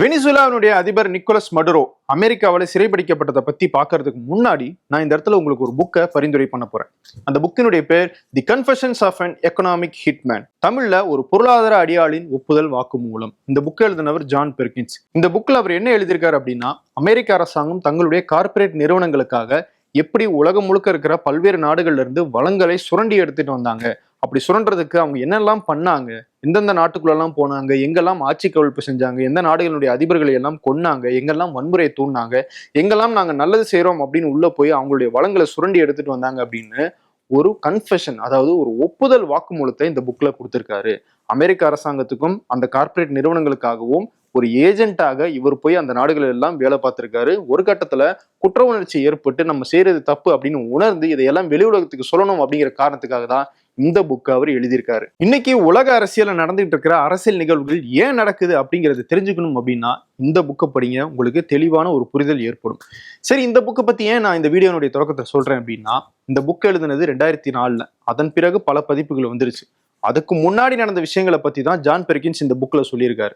வெனிசுலாவினுடைய அதிபர் Nicolas Maduro அமெரிக்காவில் சிறைபிடிக்கப்பட்டதை பற்றி பார்க்கறதுக்கு முன்னாடி நான் இந்த இடத்துல உங்களுக்கு ஒரு புக்கை பரிந்துரை பண்ண போகிறேன் அந்த புக்கினுடைய பேர் the confessions of an economic hitman தமிழில் ஒரு பொருளாதார அடியாளின் ஒப்புதல் வாக்குமூலம் இந்த புக்கை எழுதினவர் ஜான் பெர்கின்ஸ். இந்த புக்கில் அவர் என்ன எழுதியிருக்காரு அப்படின்னா அமெரிக்க அரசாங்கம் தங்களுடைய கார்ப்பரேட் நிறுவனங்களுக்காக எப்படி உலகம் முழுக்க இருக்கிற பல்வேறு நாடுகள்ல இருந்து வளங்களை சுரண்டி எடுத்துட்டு வந்தாங்க. அப்படி சுரண்டுறதுக்கு அவங்க என்னெல்லாம் பண்ணாங்க? எந்தெந்த நாட்டுக்குள்ளெல்லாம் போனாங்க? எங்கெல்லாம் ஆட்சி கவிழ்ப்பு செஞ்சாங்க? எந்த நாடுகளுடைய அதிபர்களை எல்லாம் கொன்னாங்க? எங்கெல்லாம் வன்முறையை தூண்டினாங்க? எங்கெல்லாம் நாங்கள் நல்லது செய்கிறோம் அப்படின்னு உள்ளே போய் அவங்களுடைய வளங்களை சுரண்டி எடுத்துட்டு வந்தாங்க அப்படின்னு ஒரு கன்ஃபெஷன் அதாவது ஒரு ஒப்புதல் வாக்குமூலத்தை இந்த புக்கில் கொடுத்துருக்காரு. அமெரிக்க அரசாங்கத்துக்கும் அந்த கார்ப்பரேட் நிறுவனங்களுக்காகவும் ஒரு ஏஜென்ட்டாக இவர் போய் அந்த நாடுகள் எல்லாம் வேலை பார்த்துருக்காரு. ஒரு கட்டத்தில் குற்ற உணர்ச்சி ஏற்பட்டு நம்ம செய்கிறது தப்பு அப்படின்னு உணர்ந்து இதையெல்லாம் வெளி உலகத்துக்கு சொல்லணும் அப்படிங்கிற காரணத்துக்காக தான் இந்த புக்கை அவர் எழுதியிருக்காரு. இன்னைக்கு உலக அரசியலில் நடந்துகிட்டு இருக்கிற அரசியல் நிகழ்வுகள் ஏன் நடக்குது அப்படிங்கிறத தெரிஞ்சுக்கணும் அப்படின்னா இந்த புக்கை படிங்க உங்களுக்கு தெளிவான ஒரு புரிதல் ஏற்படும். சரி இந்த புக்கை பற்றி ஏன் நான் இந்த வீடியோனுடைய தொடக்கத்தை சொல்கிறேன் அப்படின்னா இந்த புக் எழுதுனது ரெண்டாயிரத்தி நாலில் அதன் பிறகு பல பதிப்புகள் வந்துருச்சு. அதுக்கு முன்னாடி நடந்த விஷயங்களை பற்றி தான் ஜான் பெர்கின்ஸ் இந்த புக்கில் சொல்லியிருக்காரு.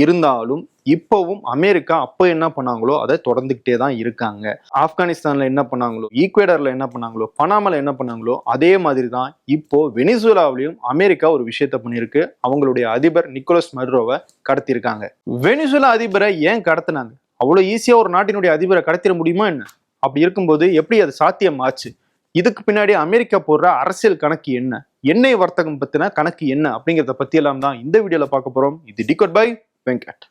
இருந்தாலும் இப்போவும் அமெரிக்கா அப்போ என்ன பண்ணாங்களோ அதை தொடர்ந்துக்கிட்டே தான் இருக்காங்க. ஆப்கானிஸ்தான்ல என்ன பண்ணாங்களோ ஈக்குவேடரில் என்ன பண்ணாங்களோ பனாமல என்ன பண்ணாங்களோ அதே மாதிரி தான் இப்போ வெனிசுலாவிலையும் அமெரிக்கா ஒரு விஷயத்த பண்ணியிருக்கு. அவங்களுடைய அதிபர் நிக்கோலஸ் மடுரோவை கடத்தியிருக்காங்க. வெனிசுலா அதிபரை ஏன் கடத்தினாங்க? அவ்வளோ ஈஸியாக ஒரு நாட்டினுடைய அதிபரை கடத்திட முடியுமா என்ன? அப்படி இருக்கும்போது எப்படி அது சாத்தியம் ஆச்சு இதுக்கு பின்னாடி அமெரிக்கா போடுற அரசியல் கணக்கு என்ன? எண்ணெய் வர்த்தகம் பற்றின கணக்கு என்ன? அப்படிங்கிறத பற்றியெல்லாம் தான் இந்த வீடியோவில் பார்க்க போகிறோம் இது டிகோட் பை. வெங்கட்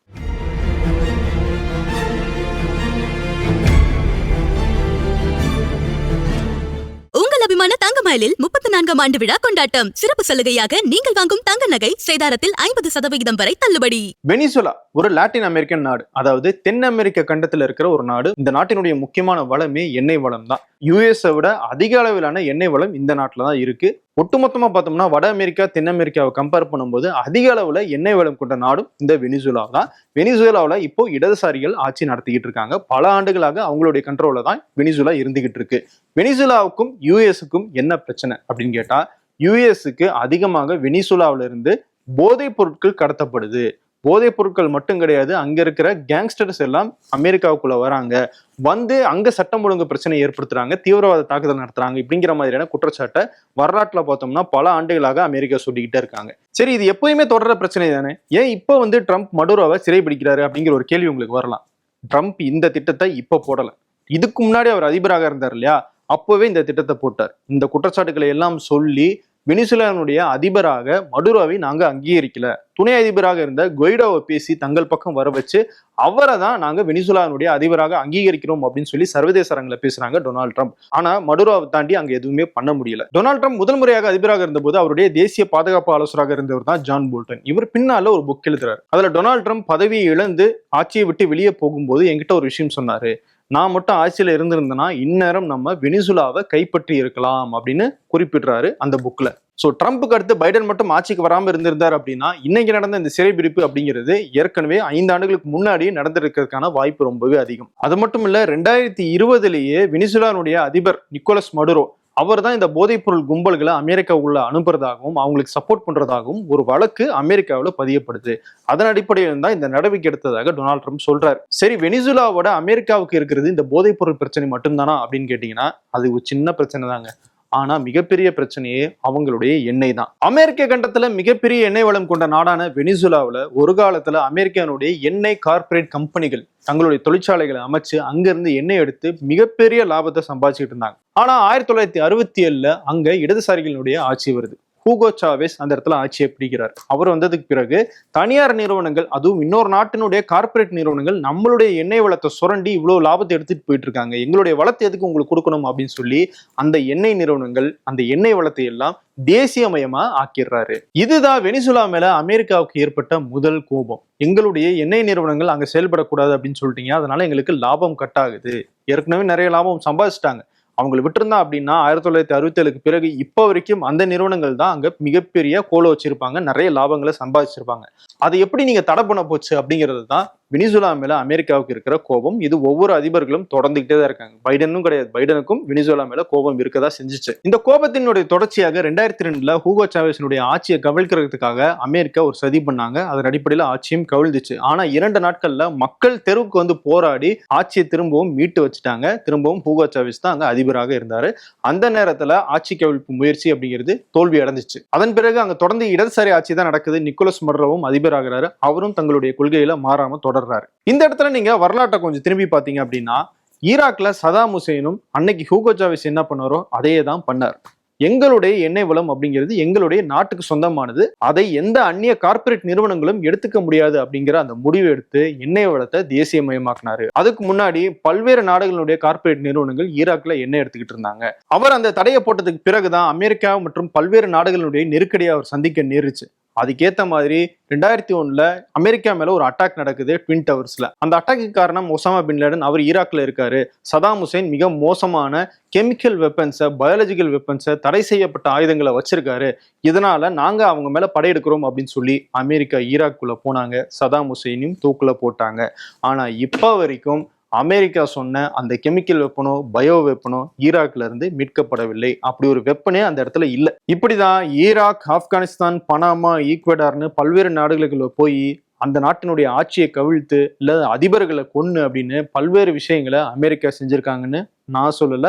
உங்கள் அபிமான தங்கமயிலில் முப்பத்தி நான்காம் ஆண்டு விழா கொண்டாட்டம். சிறப்பு சலுகையாக நீங்கள் வாங்கும் தங்க நகை சேதாரத்தில் ஐம்பது சதவிகிதம் வரை தள்ளுபடி. வெனிசுலா ஒரு லாட்டின் அமெரிக்கன் நாடு. அதாவது தென் அமெரிக்க கண்டத்துல இருக்கிற ஒரு நாடு. இந்த நாட்டினுடைய முக்கியமான வளமே எண்ணெய் வளம் தான் யூஎஸை விட அதிக அளவிலான எண்ணெய் வளம் இந்த நாட்டில் தான் இருக்கு. ஒட்டுமொத்தமா பார்த்தோம்னா வட அமெரிக்கா தென் அமெரிக்காவை கம்பேர் பண்ணும்போது அதிக அளவுல எண்ணெய் வளம் கொண்ட நாடும் இந்த வெனிசுலா தான் வெனிசுலாவில் இப்போ இடதுசாரிகள் ஆட்சி நடத்திக்கிட்டு இருக்காங்க. பல ஆண்டுகளாக அவங்களுடைய கண்ட்ரோலில் தான் வெனிசுலா இருந்துகிட்டு இருக்கு. வெனிசுலாவுக்கும் யூஎஸுக்கும் என்ன பிரச்சனை அப்படின்னு கேட்டா யூஎஸுக்கு அதிகமாக வெனிசுலாவில இருந்து போதைப் பொருட்கள் கடத்தப்படுது. போதைப் பொருட்கள் மட்டும் கிடையாது. அங்க இருக்கிற கேங்ஸ்டர்ஸ் எல்லாம் அமெரிக்காவுக்குள்ள வராங்க. வந்து அங்க சட்டம் ஒழுங்கு பிரச்சனை ஏற்படுத்துறாங்க. தீவிரவாத தாக்குதல் நடத்துறாங்க. இப்படிங்கிற மாதிரியான குற்றச்சாட்டை வரலாற்றுல பார்த்தோம்னா பல ஆண்டுகளாக அமெரிக்கா சொல்லிக்கிட்டே இருக்காங்க. சரி இது எப்பயுமே தொடர்ற பிரச்சனை தானே? ஏன் இப்போ வந்து ட்ரம்ப் மடுரோவை சிறைபிடிக்கிறாரு அப்படிங்கிற ஒரு கேள்வி உங்களுக்கு வரலாம். ட்ரம்ப் இந்த திட்டத்தை இப்போ போடல. இதுக்கு முன்னாடி அவர் அதிபராக இருந்தார் இல்லையா? அப்போவே இந்த திட்டத்தை போட்டார். இந்த குற்றச்சாட்டுகளை எல்லாம் சொல்லி வெனிசுலாவினுடைய அதிபராக மடுரோவை நாங்கள் அங்கீகரிக்கல. துணை அதிபராக இருந்த கொய்டோவை பேசி தங்கள் பக்கம் வர வச்சு அவரை தான் நாங்கள் வெனிசுலாவினுடைய அதிபராக அங்கீகரிக்கிறோம் அப்படின்னு சொல்லி சர்வதேச அரங்கில் பேசுறாங்க டொனால்ட் ட்ரம்ப். ஆனால் மடுரோவை தாண்டி அங்கே எதுவுமே பண்ண முடியல. டொனால்ட் ட்ரம்ப் முதல் முறையாக அதிபராக இருந்தபோது அவருடைய தேசிய பாதுகாப்பு ஆலோசராக இருந்தவர் தான் ஜான் போல்டன். இவர் பின்னால ஒரு புக் எழுதுறாரு. அதில் டொனால்ட் ட்ரம்ப் பதவியை இழந்து ஆட்சியை விட்டு வெளியே போகும்போது என்கிட்ட ஒரு விஷயம் சொன்னாரு. நான் மட்டும் ஆட்சியில் இருந்திருந்தேன்னா இந்நேரம் நம்ம வெனிசுலாவை கைப்பற்றி இருக்கலாம் அப்படின்னு குறிப்பிடுறாரு அந்த புக்ல ஸோ ட்ரம்ப்புக்கு அடுத்து பைடன் மட்டும் ஆட்சிக்கு வராமல் இருந்திருந்தார் அப்படின்னா இன்னைக்கு நடந்த இந்த சிறைபிடிப்பு அப்படிங்கிறது ஏற்கனவே ஐந்து ஆண்டுகளுக்கு முன்னாடியே நடந்திருக்கிறதுக்கான வாய்ப்பு ரொம்பவே அதிகம். அது மட்டும் இல்லை ரெண்டாயிரத்தி இருபதுலேயே வெனிசுலானுடைய அதிபர் நிக்கோலஸ் மடுரோ அவர் தான் இந்த போதைப்பொருள் கும்பல்களை அமெரிக்காவுக்குள்ள அனுப்புறதாகவும் அவங்களுக்கு சப்போர்ட் பண்றதாகவும் ஒரு வழக்கு அமெரிக்காவில் பதியப்படுது. அதன் அடிப்படையில் தான் இந்த நடவடிக்கை எடுத்ததாக டொனால்ட் ட்ரம்ப் சொல்றாரு. சரி வெனிசுலாவோட அமெரிக்காவுக்கு இருக்கிறது இந்த போதைப்பொருள் பிரச்சனை மட்டும்தானா அப்படின்னு கேட்டீங்கன்னா அது ஒரு சின்ன பிரச்சனை தாங்க ஆனா மிகப்பெரிய பிரச்சனையே அவங்களுடைய எண்ணெய் தான். அமெரிக்க கண்டத்துல மிகப்பெரிய எண்ணெய் வளம் கொண்ட நாடான வெனிசுலாவில் ஒரு காலத்துல அமெரிக்கானுடைய எண்ணெய் கார்ப்பரேட் கம்பெனிகள் தங்களுடைய தொழிற்சாலைகளை அமைச்சு அங்கிருந்து எண்ணெய் எடுத்து மிகப்பெரிய லாபத்தை சம்பாதிச்சுட்டு இருந்தாங்க. ஆனா ஆயிரத்தி தொள்ளாயிரத்தி அறுபத்தி ஏழுல அங்க இடதுசாரிகளுடைய ஆட்சி வருது. ஹூகோ சாவேஸ் அந்த இடத்துல ஆட்சியை பிடிக்கிறார். அவர் வந்ததுக்கு பிறகு தனியார் நிறுவனங்கள் அதுவும் இன்னொரு நாட்டினுடைய கார்ப்பரேட் நிறுவனங்கள் நம்மளுடைய எண்ணெய் வளத்தை சுரண்டி இவ்வளவு லாபத்தை எடுத்துட்டு போயிட்டு இருக்காங்க. எங்களுடைய வளத்தை எதுக்கு உங்களுக்கு கொடுக்கணும் அப்படின்னு சொல்லி அந்த எண்ணெய் நிறுவனங்கள் அந்த எண்ணெய் வளத்தை எல்லாம் தேசியமயமா ஆக்கிடுறாரு. இதுதான் வெனிசுலா மேல அமெரிக்காவுக்கு ஏற்பட்ட முதல் கோபம். எங்களுடைய எண்ணெய் நிறுவனங்கள் அங்க செயல்படக்கூடாது அப்படின்னு சொல்லிட்டீங்க. அதனால எங்களுக்கு லாபம் கட் ஆகுது ஏற்கனவே நிறைய லாபம் சம்பாதிச்சிட்டாங்க. அவங்களை விட்டுருந்தா அப்படின்னா ஆயிரத்தி தொள்ளாயிரத்தி அறுபத்தி ஏழுக்கு பிறகு இப்போ வரைக்கும் அந்த நிறுவனங்கள் தான் அங்கே மிகப்பெரிய கோல வச்சிருப்பாங்க. நிறைய லாபங்களை சம்பாதிச்சிருப்பாங்க. அதை எப்படி நீங்கள் தடை பண்ண போச்சு அப்படிங்கிறது தான் வெனிசுலா மேல அமெரிக்காவுக்கு இருக்கிற கோபம் இது ஒவ்வொரு அதிபர்களும் தொடர்ந்துகிட்டே தான் இருக்காங்க. பைடனும் கிடையாது. பைடனுக்கும் வெனிசுலா மேல கோபம் இருக்கதா செஞ்சுச்சு. இந்த கோபத்தினுடைய தொடர்ச்சியாக ரெண்டாயிரத்தி ரெண்டுல ஹூகோ சாவேஸினுடைய ஆட்சியை கவிழ்க்கிறதுக்காக அமெரிக்கா ஒரு சதி பண்ணாங்க. அதன் அடிப்படையில் ஆட்சியும் கவிழ்ந்துச்சு. ஆனா இரண்டு நாட்கள்ல மக்கள் தெருவுக்கு வந்து போராடி ஆட்சியை திரும்பவும் மீட்டு வச்சுட்டாங்க. திரும்பவும் ஹூகோ சாவேஸ் தான் அங்க அதிபராக இருந்தாரு. அந்த நேரத்துல ஆட்சி கவிழ்ப்பு முயற்சி அப்படிங்கிறது தோல்வி அடைஞ்சிச்சு. அதன் பிறகு அங்க தொடர்ந்து இடதுசாரி ஆட்சி தான் நடக்குது. நிக்கோலஸ் மர்ரவும் அதிபராகிறாரு. அவரும் தங்களுடைய கொள்கையில மாறாம தொடர்றாரு இந்த இடத்துல நீங்க வரலாற்றை கொஞ்சம் திரும்பி பார்த்தீங்க அப்படின்னா ஈராக்ல சதாம் ஹுசைனும் அன்னைக்கு ஹூகோ சாவிஸ் என்ன பண்ணாரோ அதையே தான் பண்ணார். எங்களுடைய எண்ணெய் வளம் அப்படிங்கிறது எங்களுடைய நாட்டுக்கு சொந்தமானது. அதை எந்த அந்நிய கார்ப்பரேட் நிறுவனங்களும் எடுத்துக்க முடியாது அப்படிங்கிற அந்த முடிவு எடுத்து எண்ணெய் வளத்தை தேசியமயமாக்குனாரு. அதுக்கு முன்னாடி பல்வேறு நாடுகளுடைய கார்ப்பரேட் நிறுவனங்கள் ஈராக்ல எண்ணெய் எடுத்துக்கிட்டு இருந்தாங்க. அவர் அந்த தடையை போட்டதுக்கு பிறகுதான் அமெரிக்கா மற்றும் பல்வேறு நாடுகளுடைய நெருக்கடியை அவர் சந்திக்க நேரிச்சு. அதுக்கேற்ற மாதிரி ரெண்டாயிரத்தி ஒன்றில் அமெரிக்கா மேலே ஒரு அட்டாக் நடக்குது ட்வின் டவர்ஸில் அந்த அட்டாக்கு காரணம் ஒசாமா பின்லேடன் அவர் ஈராக்கில் இருக்காரு. சதாம் ஹுசைன் மிக மோசமான கெமிக்கல் வெப்பன்ஸை பயாலஜிக்கல் வெப்பன்ஸை தடை செய்யப்பட்ட ஆயுதங்களை வச்சிருக்காரு. இதனால நாங்கள் அவங்க மேலே படையெடுக்கிறோம் அப்படின்னு சொல்லி அமெரிக்கா ஈராக்குள்ளே போனாங்க. சதாம் ஹுசைனையும் தூக்குல போட்டாங்க. ஆனால் இப்போ வரைக்கும் அமெரிக்கா சொன்ன அந்த கெமிக்கல் வெப்பனோ பயோ வெப்பனோ ஈராக்ல இருந்து மீட்கப்படவில்லை. அப்படி ஒரு வெப்பனே அந்த இடத்துல இல்லை. இப்படிதான் ஈராக் ஆப்கானிஸ்தான் பனாமா ஈக்வடார்னு பல்வேறு நாடுகளுக்குள்ள போய் அந்த நாட்டினுடைய ஆட்சியை கவிழ்த்து இல்ல அதிபர்களை கொன்னு அப்படின்னு பல்வேறு விஷயங்களை அமெரிக்கா செஞ்சிருக்காங்கன்னு நான் சொல்லல.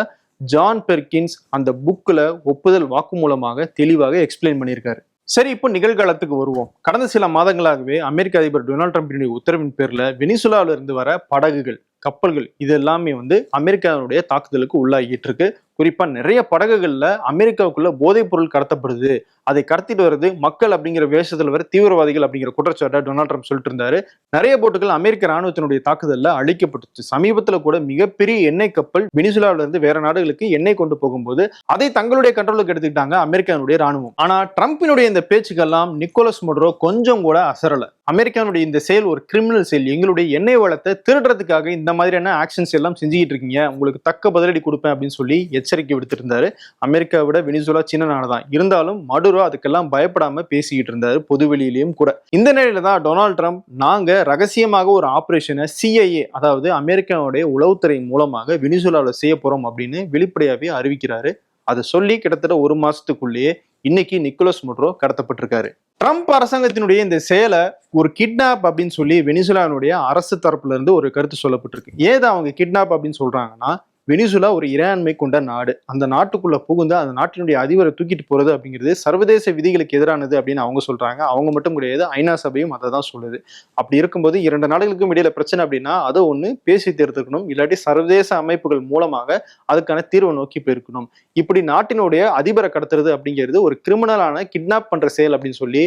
ஜான் பெர்கின்ஸ் அந்த புக்கில் ஒப்புதல் வாக்குமூலமாக தெளிவாக எக்ஸ்பிளைன் பண்ணியிருக்காரு. சரி இப்போ நிகழ்காலத்துக்கு வருவோம். கடந்த சில மாதங்களாகவே அமெரிக்க அதிபர் டொனால்ட் ட்ரம்பினுடைய உத்தரவின் பேரில் வெனிசுலாவிலிருந்து வர படகுகள் கப்பல்கள் இது எல்லாமே வந்து அமெரிக்காவுடைய தாக்குதலுக்கு உள்ளாகிட்டு இருக்கு. குறிப்பா நிறைய படகுகள்ல அமெரிக்காவுக்குள்ள போதைப் பொருள் கடத்தப்படுது. அதை கடத்திட்டு வருது மக்கள் அப்படிங்கிற வேஷத்துல வர தீவிரவாதிகள் அப்படிங்கிற குற்றச்சாட்டை டொனால்ட் ட்ரம்ப் சொல்லிட்டு இருந்தாரு நிறைய போட்டுகள் அமெரிக்க ராணுவத்தினுடைய தாக்குதல்ல அழிக்கப்பட்டுச்சு. சமீபத்துல கூட மிகப்பெரிய எண்ணெய் கப்பல் வெனிசுலாவில இருந்து வேற நாடுகளுக்கு எண்ணெய் கொண்டு போகும்போது அதை தங்களுடைய கண்ட்ரோலுக்கு எடுத்துக்கிட்டாங்க அமெரிக்காவுடைய ராணுவம். ஆனா ட்ரம்பினுடைய இந்த பேச்சுக்கெல்லாம் நிக்கோலஸ் மொட்ரோ கொஞ்சம் கூட அசரல. அமெரிக்காவுடைய இந்த செயல் ஒரு கிரிமினல் செயல். எங்களுடைய எண்ணெய் வளத்தை திருடுறதுக்காக இந்த மாதிரியான ஆக்ஷன்ஸ் எல்லாம் செஞ்சுக்கிட்டு இருக்கீங்க. உங்களுக்கு தக்க பதிலடி கொடுப்பேன் அப்படின்னு சொல்லி எச்சரிக்கை விடுத்திருந்தாரு. அமெரிக்காவை விட வெனிசுலா சின்ன நாடு தான் இருந்தாலும் மடுரோ அதுக்கெல்லாம் பயப்படாம பேசிக்கிட்டு இருந்தாரு பொதுவெளியிலையும் கூட. இந்த நிலையில தான் டொனால்ட் ட்ரம்ப் நாங்க ரகசியமாக ஒரு ஆபரேஷனை சிஐஏ அதாவது அமெரிக்காவுடைய உளவுத்துறை மூலமாக வெனிசுலாவில் செய்ய போறோம் அப்படின்னு வெளிப்படையாவே அறிவிக்கிறாரு. அதை சொல்லி கிட்டத்தட்ட ஒரு மாசத்துக்குள்ளேயே இன்னைக்கு நிக்கோலஸ் மொட்ரோ கடத்தப்பட்டிருக்காரு. ட்ரம்ப் அரசாங்கத்தினுடைய இந்த செயலை ஒரு கிட்னாப் அப்படின்னு சொல்லி வெனிசுலாவினுடைய அரசு தரப்புல இருந்து ஒரு கருத்து சொல்லப்பட்டிருக்கு. ஏது அவங்க கிட்னாப் அப்படின்னு சொல்றாங்கன்னா வெனிசுலா ஒரு இறையாண்மை கொண்ட நாடு. அந்த நாட்டுக்குள்ள புகுந்து அந்த நாட்டினுடைய அதிபரை தூக்கிட்டு போறது அப்படிங்கிறது சர்வதேச விதிகளுக்கு எதிரானது அப்படின்னு அவங்க சொல்றாங்க. அவங்க மட்டும் கிடையாது ஐநா சபையும் அதை தான் சொல்லுது. அப்படி இருக்கும்போது இரண்டு நாடுகளுக்கும் இடையில பிரச்சனை அப்படின்னா அதை ஒன்று பேசி தீர்த்துக்கணும். இல்லாட்டி சர்வதேச அமைப்புகள் மூலமாக அதுக்கான தீர்வை நோக்கி போயிருக்கணும். இப்படி நாட்டினுடைய அதிபரை கடத்துறது அப்படிங்கிறது ஒரு கிரிமினலான கிட்னாப் பண்ற செயல் அப்படின்னு சொல்லி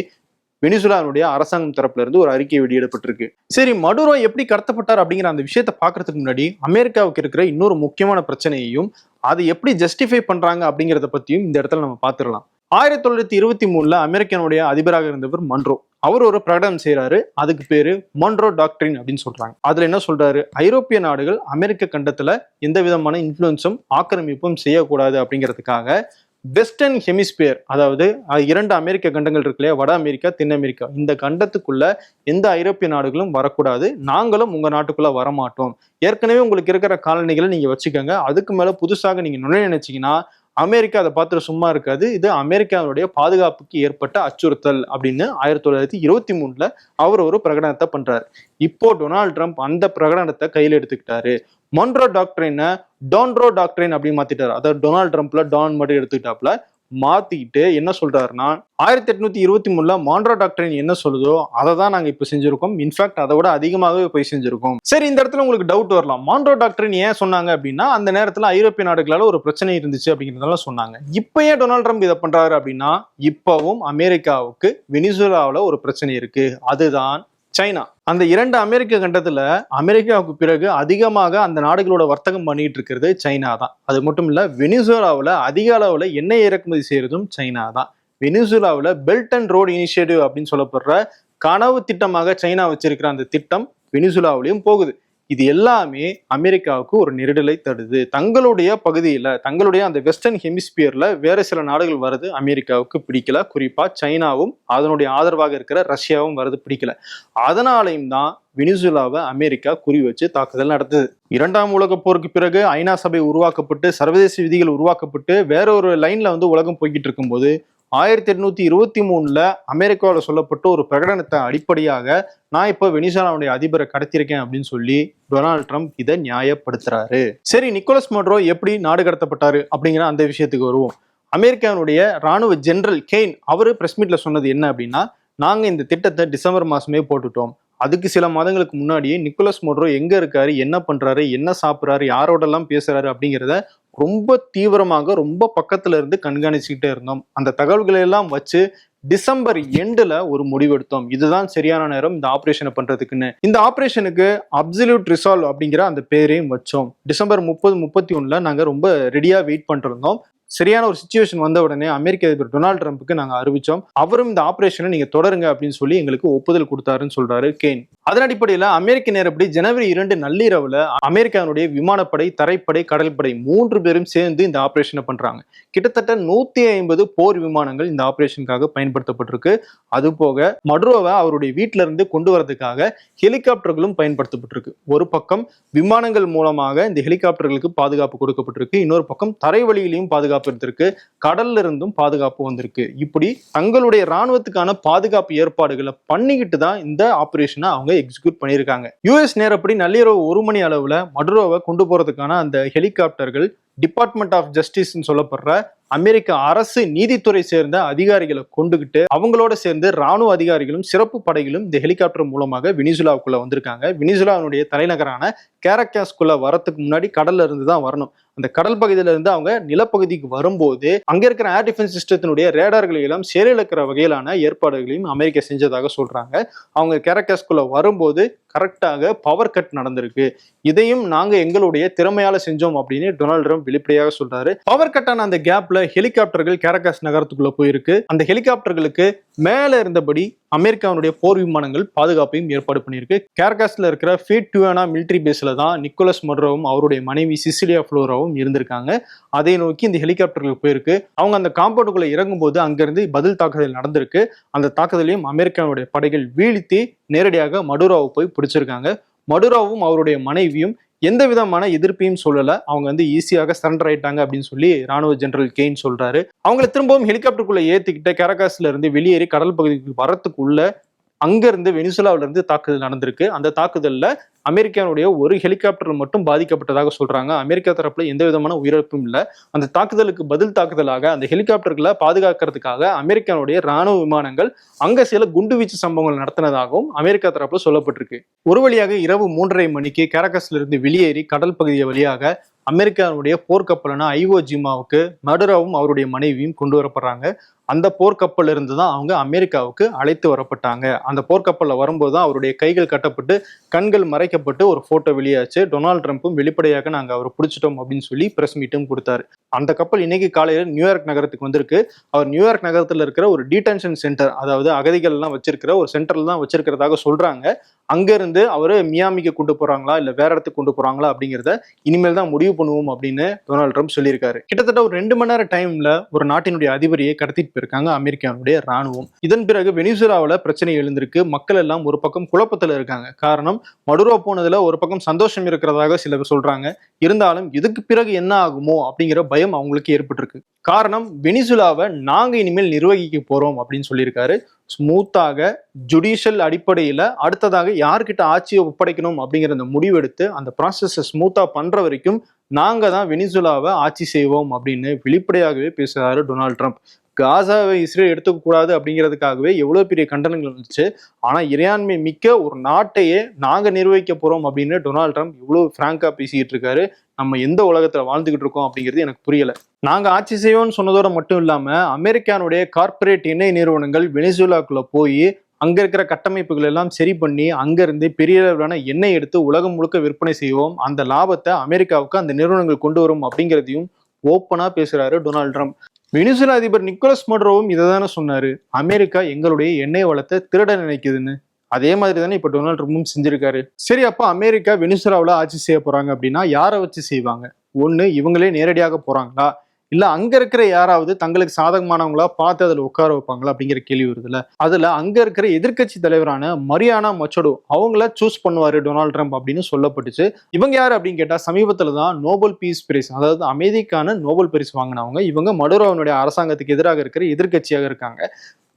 வெனிசுலாவுடைய அரசாங்கம் தரப்புல இருந்து ஒரு அறிக்கை வெளியிடப்பட்டிருக்கு. சரி மடுரோ எப்படி கடத்தப்பட்டார் அப்படிங்கிற அந்த விஷயத்தை பாக்குறதுக்கு முன்னாடி அமெரிக்காவுக்கு இருக்கிற இன்னொரு முக்கியமான பிரச்சனையையும் அதை எப்படி ஜஸ்டிஃபை பண்றாங்க அப்படிங்கிறத பத்தியும் இந்த இடத்துல நம்ம பார்த்துடலாம். ஆயிரத்தி தொள்ளாயிரத்தி இருபத்தி மூணுல அமெரிக்கனுடைய அதிபராக இருந்தவர் மன்ரோ. அவர் ஒரு பிரகடனம் செய்யறாரு அதுக்கு பேரு மொன்ரோ டாக்டரின் அப்படின்னு சொல்றாங்க. அதுல என்ன சொல்றாரு? ஐரோப்பிய நாடுகள் அமெரிக்க கண்டத்துல எந்த விதமான இன்ஃபுளுன்ஸும் ஆக்கிரமிப்பும் செய்யக்கூடாது அப்படிங்கிறதுக்காக வெஸ்டர்ன் ஹெமிஸ்பியர் அதாவது இரண்டு அமெரிக்க கண்டங்கள் இருக்கு இல்லையா? வட அமெரிக்கா தென் அமெரிக்கா. இந்த கண்டத்துக்குள்ள எந்த ஐரோப்பிய நாடுகளும் வரக்கூடாது. நாங்களும் உங்க நாட்டுக்குள்ள வரமாட்டோம். ஏற்கனவே உங்களுக்கு இருக்கிற காலனிகளை நீங்க வச்சுக்கோங்க. அதுக்கு மேல புதுசாக நீங்க நுழைய நினைச்சீங்கன்னா அமெரிக்கா அதை பார்த்துட்டு சும்மா இருக்காது. இது அமெரிக்காவுடைய பாதுகாப்புக்கு ஏற்பட்ட அச்சுறுத்தல் அப்படின்னு ஆயிரத்தி தொள்ளாயிரத்தி இருபத்தி மூணுல அவர் ஒரு பிரகடனத்தை பண்றாரு. இப்போ டொனால்ட் ட்ரம்ப் அந்த பிரகடனத்தை கையில் எடுத்துக்கிட்டாரு. மொன்ரோ டாக்டரினை டோன்ரோ டாக்டரின் அப்படின்னு மாத்திட்டாரு. அதாவது டொனால்ட் ட்ரம்ப்ல டான் மட்டும் எடுத்துக்கிட்டாப்ல மாத்திட்டு என்ன சொல்றாருன்னா ஆயிரத்தி எட்நூத்தி இருபத்தி மூணுல மாண்ட்ரோ டாக்டரின் என்ன சொல்லுதோ அதை தான் நாங்க இப்ப செஞ்சிருக்கோம். இன்ஃபேக்ட் அதை விட அதிகமாகவே போய் செஞ்சிருக்கோம். சரி இந்த இடத்துல உங்களுக்கு டவுட் வரலாம். மாண்ட்ரோ டாக்டரின் ஏன் சொன்னாங்க அப்படின்னா அந்த நேரத்துல ஐரோப்பிய நாடுகளால ஒரு பிரச்சனை இருந்துச்சு அப்படிங்கிறதெல்லாம் சொன்னாங்க. இப்ப ஏன் டொனால்ட் ட்ரம்ப் இதை பண்றாரு அப்படின்னா இப்பவும் அமெரிக்காவுக்கு வெனிசுலாவுல ஒரு பிரச்சனை இருக்கு. அதுதான் சைனா. அந்த இரண்டு அமெரிக்க கண்டத்துல அமெரிக்காவுக்கு பிறகு அதிகமாக அந்த நாடுகளோட வர்த்தகம் பண்ணிட்டு இருக்கிறது சைனா தான். அது மட்டும் இல்ல வெனிசுலாவில் அதிக அளவுல எண்ணெய் இறக்குமதி செய்யறதும் சைனா தான். வெனிசுலாவில் பெல்ட் அண்ட் ரோடு இனிஷியேட்டிவ் அப்படின்னு சொல்லப்படுற கனவு திட்டமாக சைனா வச்சிருக்கிற அந்த திட்டம் வெனிசுலாவிலையும் போகுது. இது எல்லாமே அமெரிக்காவுக்கு ஒரு நெருடலை தடுது. தங்களுடைய பகுதியில் தங்களுடைய அந்த வெஸ்டர்ன் ஹெமிஸ்பியர்ல வேற சில நாடுகள் வருது அமெரிக்காவுக்கு பிடிக்கல. குறிப்பா சைனாவும் அதனுடைய ஆதரவாக இருக்கிற ரஷ்யாவும் வருது பிடிக்கல. அதனாலையும் தான் வெனிசுலாவை அமெரிக்கா குறி வச்சு தாக்குதல் நடத்துது. இரண்டாம் உலக போருக்கு பிறகு ஐநா சபை உருவாக்கப்பட்டு சர்வதேச விதிகள் உருவாக்கப்பட்டு வேற ஒரு லைன்ல வந்து உலகம் போய்கிட்டு இருக்கும்போது ஆயிரத்தி எட்நூத்தி இருபத்தி மூணுல அமெரிக்காவில் சொல்லப்பட்ட ஒரு பிரகடனத்தை அடிப்படையாக நான் இப்போ வெனிசாலாவுடைய அதிபரை கடத்திருக்கேன் அப்படின்னு சொல்லி டொனால்ட் ட்ரம்ப் இதை நியாயப்படுத்துறாரு. சரி நிக்கோலஸ் மட்ரோ எப்படி நாடு கடத்தப்பட்டாரு அப்படிங்கிற அந்த விஷயத்துக்கு வருவோம். அமெரிக்காவுடைய ராணுவ ஜெனரல் கெயின் அவர் பிரஸ் மீட்ல சொன்னது என்ன அப்படின்னா நாங்க இந்த திட்டத்தை டிசம்பர் மாசமே போட்டுட்டோம். அதுக்கு சில மாதங்களுக்கு முன்னாடியே நிக்கோலஸ் மோட்ரோ எங்க இருக்காரு என்ன பண்றாரு என்ன சாப்பிட்றாரு யாரோடெல்லாம் பேசுறாரு அப்படிங்கிறத ரொம்ப தீவிரமாக ரொம்ப பக்கத்துல இருந்து கண்காணிச்சுக்கிட்டே இருந்தோம். அந்த தகவல்களை எல்லாம் வச்சு டிசம்பர் எண்டில் ஒரு முடிவெடுத்தோம். இதுதான் சரியான நேரம் இந்த ஆப்ரேஷனை பண்ணுறதுக்குன்னு இந்த ஆப்ரேஷனுக்கு அப்சல்யூட் ரிசால்வ் அப்படிங்கிற அந்த பேரையும் வச்சோம். டிசம்பர் முப்பது முப்பத்தி ஒன்றில் நாங்கள் ரொம்ப ரெடியாக வெயிட் பண்ணிருந்தோம் சரியான ஒரு சுச்சுவேஷன் வந்த உடனே அமெரிக்க அதிபர் டொனால்டு ட்ரம்ப்புக்கு நாங்கள் அறிவிச்சோம். அவரும் இந்த ஆபரேஷனை நீங்கள் தொடருங்க அப்படின்னு சொல்லி எங்களுக்கு ஒப்புதல் கொடுத்தாருன்னு சொல்றாரு கேன். அதன் அடிப்படையில் அமெரிக்க நேரப்படி ஜனவரி இரண்டு நள்ளிரவுல அமெரிக்காவுடைய விமானப்படை தரைப்படை கடற்படை மூன்று பேரும் சேர்ந்து இந்த ஆபரேஷனை பண்றாங்க. கிட்டத்தட்ட நூத்தி ஐம்பது போர் விமானங்கள் இந்த ஆபரேஷனுக்காக பயன்படுத்தப்பட்டிருக்கு. அது போக மட்ரோவை அவருடைய வீட்டில இருந்து கொண்டு வரதுக்காக ஹெலிகாப்டர்களும் பயன்படுத்தப்பட்டிருக்கு. ஒரு பக்கம் விமானங்கள் மூலமாக இந்த ஹெலிகாப்டர்களுக்கு பாதுகாப்பு கொடுக்கப்பட்டிருக்கு. இன்னொரு பக்கம் தரை வழியிலையும் பாதுகாப்பு இருந்திருக்கு. கடல்ல இருந்தும் பாதுகாப்பு வந்திருக்கு. இப்படி தங்களுடைய ராணுவத்துக்கான பாதுகாப்பு ஏற்பாடுகளை பண்ணிக்கிட்டு தான் இந்த ஆபரேஷனை அவங்க எக்ஸிக்யூட் பண்ணியிருக்காங்க. யூஎஸ் நேரப்படி நள்ளிரவு ஒரு மணி அளவுல மடுரோவை கொண்டு போறதுக்கான அந்த ஹெலிகாப்டர்கள் டிபார்ட்மெண்ட் ஆஃப் ஜஸ்டிஸ்ன்னு சொல்லப்படுற அமெரிக்க அரசு நீதித்துறை சேர்ந்த அதிகாரிகளை கொண்டுகிட்டு அவங்களோட சேர்ந்து ராணுவ அதிகாரிகளும் சிறப்பு படைகளும் இந்த ஹெலிகாப்டர் மூலமாக வெனிசுலாவுக்குள்ள வந்திருக்காங்க. வினிசுலாவினுடைய தலைநகரான கேரக்காஸ்குள்ள வரத்துக்கு முன்னாடி கடல்ல இருந்து தான் வரணும். அந்த கடல் பகுதியில இருந்து அவங்க நிலப்பகுதிக்கு வரும்போது அங்க இருக்கிற ஏர் டிஃபென்ஸ் சிஸ்டத்தினுடைய ரேடார்களை எல்லாம் செயலிழக்கிற வகையிலான ஏற்பாடுகளையும் அமெரிக்கா செஞ்சதாக சொல்றாங்க. அவங்க கேரக்காஸ்குள்ள வரும்போது கரெக்டாக பவர் கட் நடந்திருக்கு. இதையும் நாங்க எங்களுடைய திறமையால செஞ்சோம் அப்படின்னு டொனால்ட் ட்ரம்ப் வெளிப்படையாக சொல்றாரு. பவர் கட்டான அந்த கேப்ல ஹெலிகாப்டர்கள் கேரகாஸ் நகரத்துக்குள்ள போயிருக்கு. அந்த ஹெலிகாப்டர்களுக்கு மேல இருந்தபடி அமெரிக்காவுடைய போர் விமானங்கள் பாதுகாப்பையும் ஏற்பாடு பண்ணியிருக்கு. கேரகாஸ்ல இருக்கிற ஃபீட் டுவேனா மிலிட்டரி பேஸ்ல தான் நிக்கோலஸ் மொட்ரோவும் அவருடைய மனைவி சிசிலியா ஃப்ளோராவும் இருந்திருக்காங்க. அதை நோக்கி இந்த ஹெலிகாப்டர்கள் போயிருக்கு. அவங்க அந்த காம்பவுண்டுக்குள்ள இறங்கும்போது அங்கிருந்து பதில் தாக்குதல் நடந்திருக்கு. அந்த தாக்குதலையும் அமெரிக்காவுடைய படைகள் வீழ்த்தி நேரடியாக மடுராவை போய் பிடிச்சிருக்காங்க. மடுராவும் அவருடைய மனைவியும் எந்த விதமான எதிர்ப்பையும் சொல்லல. அவங்க வந்து ஈஸியாக சரண்டர் ஆயிட்டாங்க அப்படின்னு சொல்லி ராணுவ ஜெனரல் கெயின் சொல்றாரு. அவங்களை திரும்பவும் ஹெலிகாப்டருக்குள்ள ஏத்திக்கிட்ட கரகாஸ்ல இருந்து வெளியேறி கடல் பகுதிக்கு வரத்துக்குள்ள அங்கிருந்து வெனிசுலாவிலிருந்து தாக்குதல் நடந்திருக்கு. அந்த தாக்குதலில் அமெரிக்காவுடைய ஒரு ஹெலிகாப்டர் மட்டும் பாதிக்கப்பட்டதாக சொல்றாங்க. அமெரிக்கா தரப்புல எந்த விதமான உயிரிழப்பும் இல்லை. அந்த தாக்குதலுக்கு பதில் தாக்குதலாக அந்த ஹெலிகாப்டர்களை பாதுகாக்கிறதுக்காக அமெரிக்காவுடைய ராணுவ விமானங்கள் அங்க சில குண்டுவீச்சு சம்பவங்கள் நடத்தினதாகவும் அமெரிக்கா தரப்புல சொல்லப்பட்டிருக்கு. ஒரு வழியாக இரவு மூன்றரை மணிக்கு கேரகஸ்ல இருந்து வெளியேறி கடல் பகுதியை வழியாக அமெரிக்காவுடைய போர்க்கப்பலான ஐவோ ஜிமாவுக்கு மடுராவும் அவருடைய மனைவியும் கொண்டு வரப்படுறாங்க. அந்த போர்க்கப்பல் இருந்து தான் அவங்க அமெரிக்காவுக்கு அழைத்து வரப்பட்டாங்க. அந்த போர்க்கப்பலில் வரும்போது தான் அவருடைய கைகள் கட்டப்பட்டு கண்கள் மறைக்கப்பட்டு ஒரு ஃபோட்டோ வெளியாச்சு. டொனால்ட் ட்ரம்ப்பும் வெளிப்படையாக நாங்கள் அவரை பிடிச்சிட்டோம் அப்படின்னு சொல்லி ப்ரெஸ் மீட்டும் கொடுத்தாரு. அந்த கப்பல் இன்னைக்கு காலையில் நியூயார்க் நகரத்துக்கு வந்திருக்கு. அவர் நியூயார்க் நகரத்தில் இருக்கிற ஒரு டீடென்ஷன் சென்டர் அதாவது அகதிகள்லாம் வச்சிருக்கிற ஒரு சென்டரில் தான் வச்சிருக்கிறதாக சொல்கிறாங்க அங்கேருந்து அவர் மியாமிக்கு கொண்டு போகிறாங்களா இல்லை வேற இடத்துக்கு கொண்டு போகிறாங்களா அப்படிங்கிறத இனிமேல் தான் முடிவு பண்ணுவோம் அப்படின்னு டொனால்ட் ட்ரம்ப் சொல்லியிருக்காரு. கிட்டத்தட்ட ஒரு ரெண்டு மணி நேரம் டைமில் ஒரு நாட்டினுடைய அதிபரையை கடத்திட்டு போயிருக்காங்க அமெரிக்காவுடைய ராணுவம் இதன் பிறகு வெனிசுலாவில் பிரச்சனை எழுந்திருக்கு. மக்கள் எல்லாம் ஒரு பக்கம் குழப்பத்தில் இருக்காங்க. காரணம் மடுரோ போனதில் ஒரு பக்கம் சந்தோஷம் இருக்கிறதாக சிலர் சொல்கிறாங்க இருந்தாலும் இதுக்கு பிறகு என்ன ஆகுமோ அப்படிங்கிற பயம் அவங்களுக்கு ஏற்பட்டிருக்கு. காரணம் வெனிசுலாவை நாங்கள் இனிமேல் நிர்வகிக்க போகிறோம் அப்படின்னு சொல்லியிருக்காரு. ஸ்மூத்தாக ஜுடிஷியல் அடிப்படையில அடுத்ததாக யார்கிட்ட ஆட்சியை ஒப்படைக்கணும் அப்படிங்கிற அந்த முடிவெடுத்து அந்த ப்ராசஸை ஸ்மூத்தா பண்ற வரைக்கும் நாங்க தான் வெனிசுலாவை ஆட்சி செய்வோம் அப்படின்னு வெளிப்படையாகவே பேசுறாரு டொனால்ட் ட்ரம்ப். காசாவை இஸ்ரேல் எடுத்துக்கூடாது அப்படிங்கிறதுக்காகவே எவ்வளோ பெரிய கண்டனங்கள் இருந்துச்சு. ஆனால் இறையாண்மை மிக்க ஒரு நாட்டையே நாங்கள் நிர்வகிக்க போகிறோம் அப்படின்னு டொனால்ட் ட்ரம்ப் இவ்வளோ ஃப்ராங்காக பேசிக்கிட்டு இருக்காரு. நம்ம எந்த உலகத்தில் வாழ்ந்துகிட்டு இருக்கோம் அப்படிங்கிறது எனக்கு புரியலை. நாங்கள் ஆட்சி செய்வோம்னு சொன்னதோட மட்டும் இல்லாமல் அமெரிக்கானுடைய கார்ப்பரேட் எண்ணெய் நிறுவனங்கள் வெனிசுலாக்குள்ளே போய் அங்கே இருக்கிற கட்டமைப்புகள் எல்லாம் சரி பண்ணி அங்கேருந்து பெரிய அளவிலான எண்ணெய் எடுத்து உலகம் முழுக்க விற்பனை செய்வோம். அந்த லாபத்தை அமெரிக்காவுக்கு அந்த நிறுவனங்கள் கொண்டு வரும் அப்படிங்கிறதையும் ஓப்பனாக பேசுகிறாரு டொனால்ட் ட்ரம்ப். வெனிசுலா அதிபர் நிக்கோலஸ் மட்ரோவும் இதை தானே சொன்னாரு. அமெரிக்கா எங்களுடைய எண்ணெய் வளத்தை திருட நினைக்குதுன்னு. அதே மாதிரி தானே இப்போ டொனால்ட் ட்ரம்ப்பும் செஞ்சிருக்காரு. சரி அப்போ அமெரிக்கா வெனிசுலாவில் ஆட்சி செய்ய போறாங்க அப்படின்னா யாரை வச்சு செய்வாங்க? ஒன்று இவங்களே நேரடியாக போறாங்களா? இல்ல அங்க இருக்கிற யாராவது தங்களுக்கு சாதகமானவங்களா பார்த்து அதுல உட்கார வைப்பாங்களா அப்படிங்கிற கேள்வி வருதுல்ல? அதுல அங்க இருக்கிற எதிர்க்கட்சி தலைவரான மரியானா மச்சடோ அவங்கள சூஸ் பண்ணுவாரு டொனால்ட் ட்ரம்ப் அப்படின்னு சொல்லப்பட்டுச்சு. இவங்க யாரு அப்படின்னு கேட்டா சமீபத்துல தான் நோபல் பீஸ் பிரைஸ் அதாவது அமைதிக்கான நோபல் பரிசு வாங்கினவங்க. இவங்க மடுரோவனுடைய அரசாங்கத்துக்கு எதிராக இருக்கிற எதிர்க்கட்சியாக இருக்காங்க.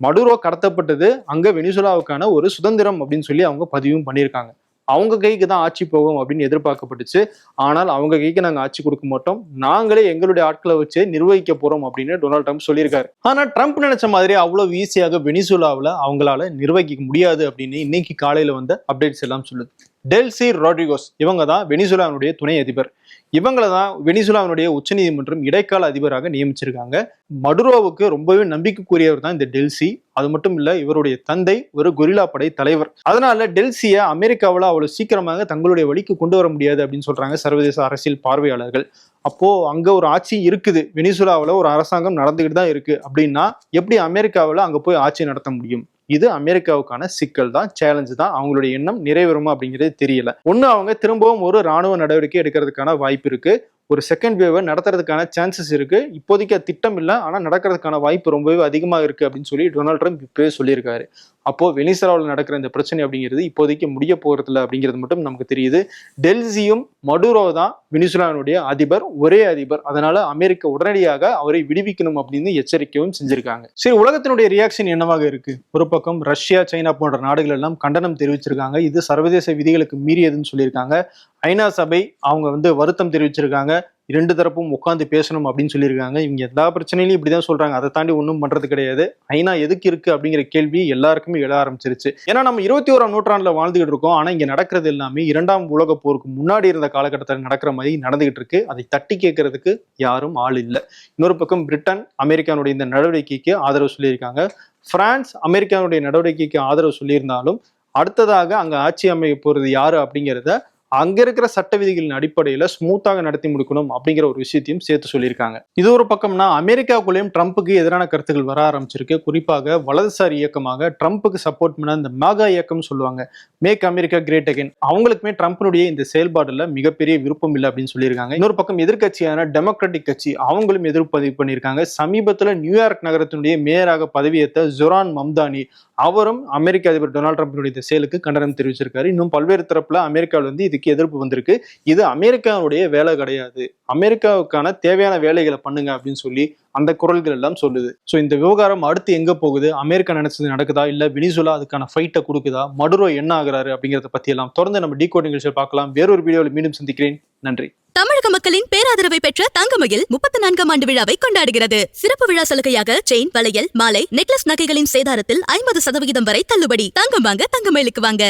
மடுரோ கடத்தப்பட்டது அங்க வெனிசுலாவுக்கான ஒரு சுதந்திரம் அப்படின்னு சொல்லி அவங்க பதிவும் பண்ணியிருக்காங்க. அவங்க கைக்கு தான் ஆட்சி போகும் அப்படின்னு எதிர்பார்க்கப்பட்டுச்சு. ஆனால் அவங்க கைக்கு நாங்கள் ஆட்சி கொடுக்க மாட்டோம். நாங்களே எங்களுடைய ஆட்களை வச்சு நிர்வகிக்க போறோம் அப்படின்னு டொனால்ட் ட்ரம்ப் சொல்லியிருக்காரு. ஆனால் ட்ரம்ப் நினைச்ச மாதிரி அவ்வளவு ஈஸியாக வெனிசுலாவில் அவங்களால நிர்வகிக்க முடியாது அப்படின்னு இன்னைக்கு காலையில் வந்த அப்டேட்ஸ் எல்லாம் சொல்லுது. டெல்சி ராட்ரிகோஸ் இவங்க தான் வெனிசுலாவினுடைய துணை அதிபர். இவங்களை தான் வெனிசுலாவினுடைய உச்சநீதிமன்றம் இடைக்கால அதிபராக நியமிச்சிருக்காங்க. மடுரோவுக்கு ரொம்பவே நம்பிக்கைக்குரியவர் தான் இந்த டெல்சி. அது மட்டும் இல்ல இவருடைய தந்தை ஒரு கொரில்லா படை தலைவர். அதனால டெல்சிய அமெரிக்காவில் அவ்வளவு சீக்கிரமாக தங்களுடைய வழிக்கு கொண்டு வர முடியாது அப்படின்னு சொல்றாங்க சர்வதேச அரசியல் பார்வையாளர்கள். அப்போ அங்க ஒரு ஆட்சி இருக்குது. வெனிசுலாவில் ஒரு அரசாங்கம் நடந்துகிட்டு தான் இருக்கு. அப்படின்னா எப்படி அமெரிக்காவில் அங்க போய் ஆட்சி நடத்த முடியும்? இது அமெரிக்காவுக்கான சிக்கல் தான் சேலஞ்சு தான். அவங்களுடைய எண்ணம் நிறைவேறுமா அப்படிங்கிறது தெரியல. ஒன்று அவங்க திரும்பவும் ஒரு ராணுவ நடவடிக்கை எடுக்கிறதுக்கான வாய்ப்பு இருக்கு. ஒரு செகண்ட் வேவை நடத்துறதுக்கான சான்சஸ் இருக்கு. இப்போதைக்கு அது திட்டம் இல்லை ஆனால் நடக்கிறதுக்கான வாய்ப்பு ரொம்பவே அதிகமாக இருக்கு அப்படின்னு சொல்லி டொனால்ட் ட்ரம்ப் இப்பவே சொல்லியிருக்காரு. அப்போ வெனிசலாவில் நடக்கிற இந்த பிரச்சனை அப்படிங்கிறது இப்போதைக்கு முடிய போறதில்ல அப்படிங்கிறது மட்டும் நமக்கு தெரியுது. டெல்சியும் மடுரோ தான் வெனிசுலாவினுடைய அதிபர் ஒரே அதிபர். அதனால அமெரிக்கா உடனடியாக அவரை விடுவிக்கணும் அப்படின்னு எச்சரிக்கையும் செஞ்சிருக்காங்க. சரி உலகத்தினுடைய ரியாக்ஷன் என்னவாக இருக்கு? ஒரு பக்கம் ரஷ்யா சைனா போன்ற நாடுகள் எல்லாம் கண்டனம் தெரிவிச்சிருக்காங்க. இது சர்வதேச விதிகளுக்கு மீறியதுன்னு சொல்லியிருக்காங்க. ஐநா சபை அவங்க வந்து வருத்தம் தெரிவிச்சிருக்காங்க. இரண்டு தரப்பும் உட்காந்து பேசணும் அப்படின்னு சொல்லியிருக்காங்க. இவங்க எல்லா பிரச்சனையும் இப்படி தான் சொல்கிறாங்க அதை தாண்டி ஒன்றும் பண்ணுறது கிடையாது. ஐநா எதுக்கு இருக்குது அப்படிங்கிற கேள்வி எல்லாருக்குமே எழ ஆரம்பிச்சிருச்சு. ஏன்னா நம்ம இருபத்தி ஓராம் நூற்றாண்டில் வாழ்ந்துகிட்டு இருக்கோம். ஆனால் இங்கே நடக்கிறது எல்லாமே இரண்டாம் உலக போருக்கு முன்னாடி இருந்த காலகட்டத்தில் நடக்கிற மாதிரி நடந்துகிட்டு இருக்கு. அதை தட்டி கேட்கறதுக்கு யாரும் ஆள் இல்லை. இன்னொரு பக்கம் பிரிட்டன் அமெரிக்கானுடைய இந்த நடவடிக்கைக்கு ஆதரவு சொல்லியிருக்காங்க. பிரான்ஸ் அமெரிக்காவுடைய நடவடிக்கைக்கு ஆதரவு சொல்லியிருந்தாலும் அடுத்ததாக அங்கே ஆட்சி அமைய போகிறது யாரு அப்படிங்கிறத அங்க இருக்கிற சட்ட விதிகளின் அடிப்படையில ஸ்மூத்தாக நடத்தி முடிக்கணும் அப்படிங்கிற ஒரு விஷயத்தையும் சேர்த்து சொல்லியிருக்காங்க. இது ஒரு பக்கம்னா அமெரிக்காவுக்குள்ளேயும் ட்ரம்ப்புக்கு எதிரான கருத்துக்கள் வர ஆரம்பிச்சிருக்கு. குறிப்பாக வலதுசாரி இயக்கமாக ட்ரம்ப்புக்கு சப்போர்ட் பண்ண இந்த மேகா இயக்கம் சொல்லுவாங்க. மேக் அமெரிக்கா கிரேட் அகைன் அவங்களுக்குமே ட்ரம்ப்னுடைய இந்த செயல்பாடுல மிகப்பெரிய விருப்பம் இல்லை அப்படின்னு சொல்லியிருக்காங்க. இன்னொரு பக்கம் எதிர்க்கட்சியான டெமோக்ராட்டிக் கட்சி அவங்களும் எதிர்ப்பு பதிவு பண்ணியிருக்காங்க. சமீபத்துல நியூயார்க் நகரத்தினுடைய மேயராக பதவியேற்ற ஜொரான் மம்தானி அவரும் அமெரிக்க அதிபர் டொனால்ட் ட்ரம்பினுடைய இந்த செயலுக்கு கண்டனம் தெரிவிச்சிருக்காரு. இன்னும் பல்வேறு தரப்புல அமெரிக்காவில் வந்து இதுக்கு எதிர்ப்பு வந்திருக்கு. இது அமெரிக்காவுடைய வேலை கிடையாது. அமெரிக்காவுக்கான தேவையான வேலைகளை பண்ணுங்க அப்படின்னு சொல்லி அந்த குரல்கள் எல்லாம் சொல்லுது. ஸோ இந்த விவகாரம் அடுத்து எங்க போகுது? அமெரிக்கா நினைச்சது நடக்குதா? இல்ல வினிசுலா அதுக்கான ஃபைட்டை கொடுக்குதா? மடுரோ என்ன ஆகுறாரு அப்படிங்கறத பத்தி எல்லாம் தொடர்ந்து நம்ம டிகோட் நிகழ்ச்சியில் பார்க்கலாம். வேறொரு வீடியோவில் மீண்டும் சந்திக்கிறேன். நன்றி. தமிழக மக்களின் பேராதரவை பெற்ற தங்கமயில் முப்பத்தி நான்காம் ஆண்டு விழாவை கொண்டாடுகிறது. சிறப்பு விழா சலுகையாக செயின் வளையல் மாலை நெக்லஸ் நகைகளின் சேதாரத்தில் ஐம்பது சதவிகிதம் வரை தள்ளுபடி. தங்கம் வாங்க தங்கமயிலுக்கு வாங்க.